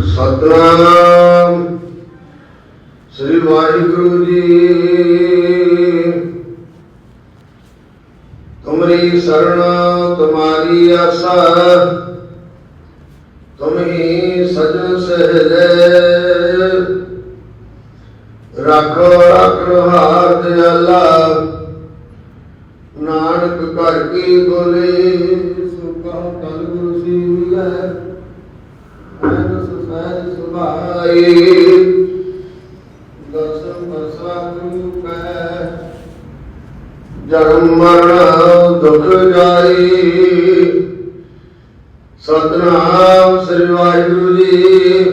ਸਤਨਾਮ। ਸ੍ਰੀ ਵਾਹਿਗੁਰੂ ਜੀ। ਤੁਮਰੀ ਸਰਣ, ਤੁਮਾਰੀ ਆਸਾ। ਤੁਮ ਸਜਣ ਸਹਜੇ। ਰੱਖੋ ਰੱਖੋ ਹਾਰ ਦਿਆਲਾ। ਨਾਨਕ ਘਰ ਕੀ ਬੋਲੇ ਸੁਖਾ ਕਲ ਗੁਰੂ ਸੀਵੈ ਅਨ ਸੁਸਾਇ ਦਸਮ ਮਸਾ ਕੈ, ਜਨਮ ਮਰਨ ਦੁਖ ਜਾਈ। ਸਤਨਾਮ ਸ੍ਰੀ ਵਾਹਿਗੁਰੂ ਜੀ।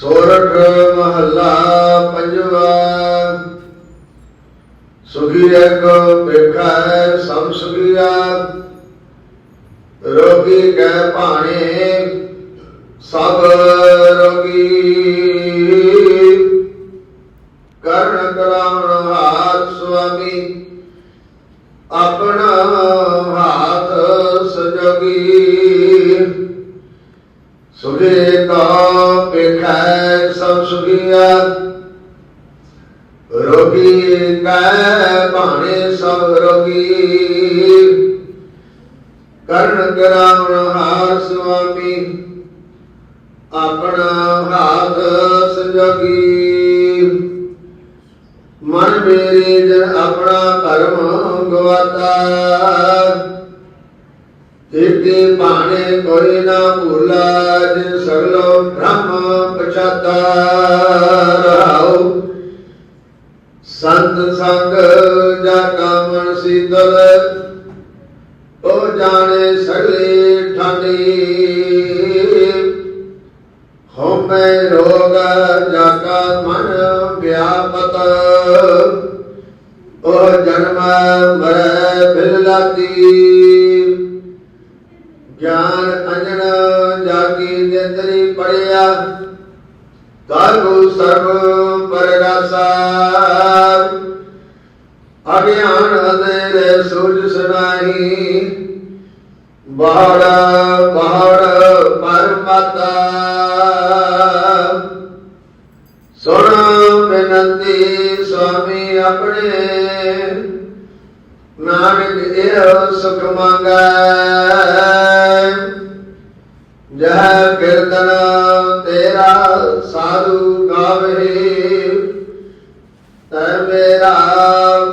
ਸੋਰਠ ਮਹੱਲਾ ਪੰਜਵਾ। ਸੁਖੀ ਇੱਕ ਵੇਖੈ ਸਭ ਸੁਖੀਆ। ਰੋਗੀ ਕੈ ਭਾਣੇ ਸਭ ਰੋਗੀ ਕਰਨ ਕਰਾਉਣ ਹਾਥ ਸੁਆਮੀ, ਆਪਣਾ ਹਾਥ ਸਜੋਗੀ ਸੁਖੇ ਕਾ ਵੇਖੈ ਸਭ ਸੁਖੀਆ ਰੋਗੀ ਕੈ ਭਾਣੇ ਸਭ ਰੋਗੀ। ਕਰਨ ਕਰਾਉਣ ਹਾਰ ਸੁਆਮੀ ਆਪਣਾ ਹਾਥ ਸੰਜੋਗੀ। ਮਨ ਮੇਰੇ ਜਨ ਆਪਣਾ ਕਰਮ ਗਵਾਤਾ। ਇਤੇ ਭਾਣੇ ਕੋਈ ਨਾ ਭੂਲਾ ਜਿ ਸਗਲੋ ਬ੍ਰਹਮ ਪਛਾਤਾ। ਰਹਾਉ, ਸੰਤ ਸੰਗ ਜਾ ਕਾ ਸੀਤਲ। ਉਹ ਜਾਣੇ ਸਗਲੇ ਠਾਣੀ ਹਉਮੈ ਰੋਗ ਜਾ ਮਨ ਵਿਆਪਤ। ਉਹ ਜਨਮ ਮਰੈ ਬਿਲਲਾਤੀ ਗਿਆਨ ਅੰਜਨ ਜਾਗੀ ਨਿੰਦਰੀ ਪੜਿਆ। ਕਾਗੂ ਸਰਬ ਪਰਗਾਸਾ। ਅਗਿਆਨ ਅੰਧੇਰੇ ਸੂਝ ਸੁਨਾਈ ਬਾੜ ਬਾੜ ਪਰਮਤਾ ਸੁਣ ਬੇਨੰਤੀ ਸੁਆਮੀ ਆਪਣੇ। ਨਾਨਕ ਇਹ ਸੁਖ ਮੰਗੈ। ਜਹ ਕੀਰਤਨ ਤੇਰਾ ਸਾਧੂ ਗਾਵੇ। ਤੈ ਮੇਰਾ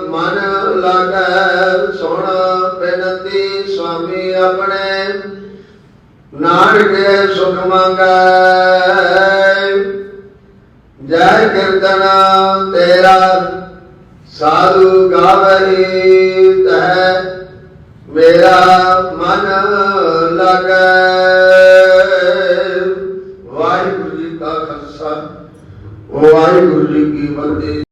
ਮਨ ਲਾਗੈ ਸੁਣ ਬੇਨਤੀ ਸੁਆਮੀ ਆਪਣੇ। ਨਾਨਕ ਸੁਖ ਮੰਗੈ। ਜੈ ਕੀਰਤਨ ਤੇਰਾ, ਸਾਧੂ ਗਾਵਰੀ ਤੈ ਮੇਰਾ ਮਨ ਲਗੈ। ਵਾਹਿਗੁਰੂ ਜੀ ਕਾ ਖਾਲਸਾ, ਵਾਹਿਗੁਰੂ ਜੀ ਕੀ ਫਤਿਹ।